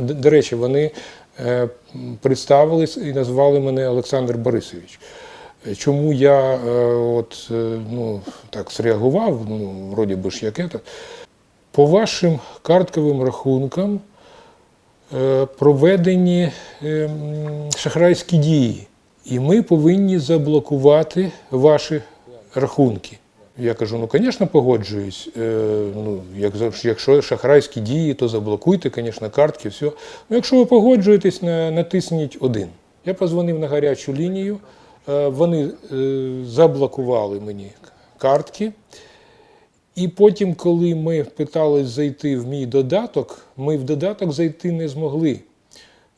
До, речі, вони е, представились і назвали мене Олександр Борисович. Е, Чому я е, от, ну, так зреагував, ну, вроді би ж як это, по вашим картковим рахункам проведені шахрайські дії, і ми повинні заблокувати ваші рахунки. Я кажу, ну, звісно, погоджуюсь. Е, ну, як, якщо шахрайські дії, то заблокуйте, звісно, картки, все. Ну, якщо ви погоджуєтесь, на, натисніть один. Я позвонив на гарячу лінію, е, вони е, заблокували мені картки. І потім, коли ми питались зайти в мій додаток, ми в додаток зайти не змогли.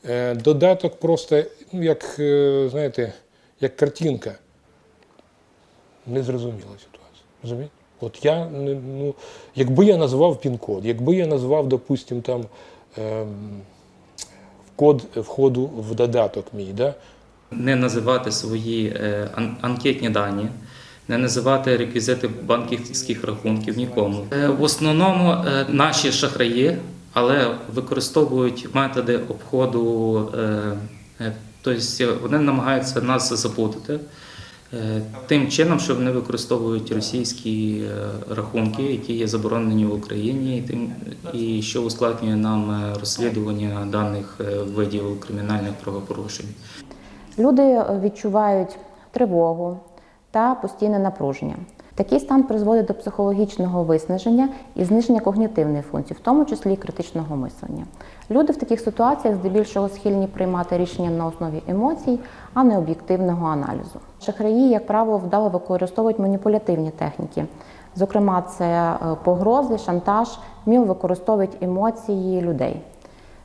Е, Додаток просто, ну, як, е, знаєте, як картинка. Незрозуміла ситуація. Розумієте? От я не- ну, якби я назвав пін-код, якби я назвав, допустим, там ем, код входу в додаток мій, да? не називати свої е, ан- анкетні дані, не називати реквізити банківських рахунків нікому. Е, В основному е, наші шахраї, але використовують методи обходу, е, е, тобто вони намагаються нас запутати. Е, Тим чином, що вони використовують російські е, рахунки, які є заборонені в Україні, і що ускладнює нам е, розслідування даних видів кримінальних правопорушень. Люди відчувають тривогу та постійне напруження. Такий стан призводить до психологічного виснаження і зниження когнітивної функції, в тому числі і критичного мислення. Люди в таких ситуаціях здебільшого схильні приймати рішення на основі емоцій, а не об'єктивного аналізу. Шахраї, як правило, вдало використовують маніпулятивні техніки. Зокрема, це е, погрози, шантаж, вміло використовують емоції людей.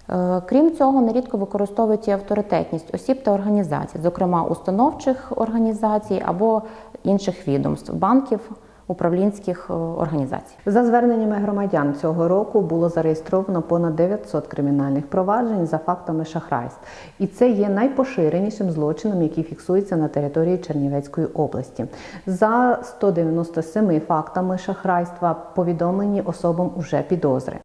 Е, Крім цього, нерідко використовують і авторитетність осіб та організацій, зокрема установчих організацій або інших відомств, банків, управлінських е, організацій. За зверненнями громадян цього року було зареєстровано понад 900 кримінальних проваджень за фактами шахрайств, і це є найпоширенішим злочином, який фіксується на території Чернівецької області. За 197 фактами шахрайства повідомлені особам уже підозри.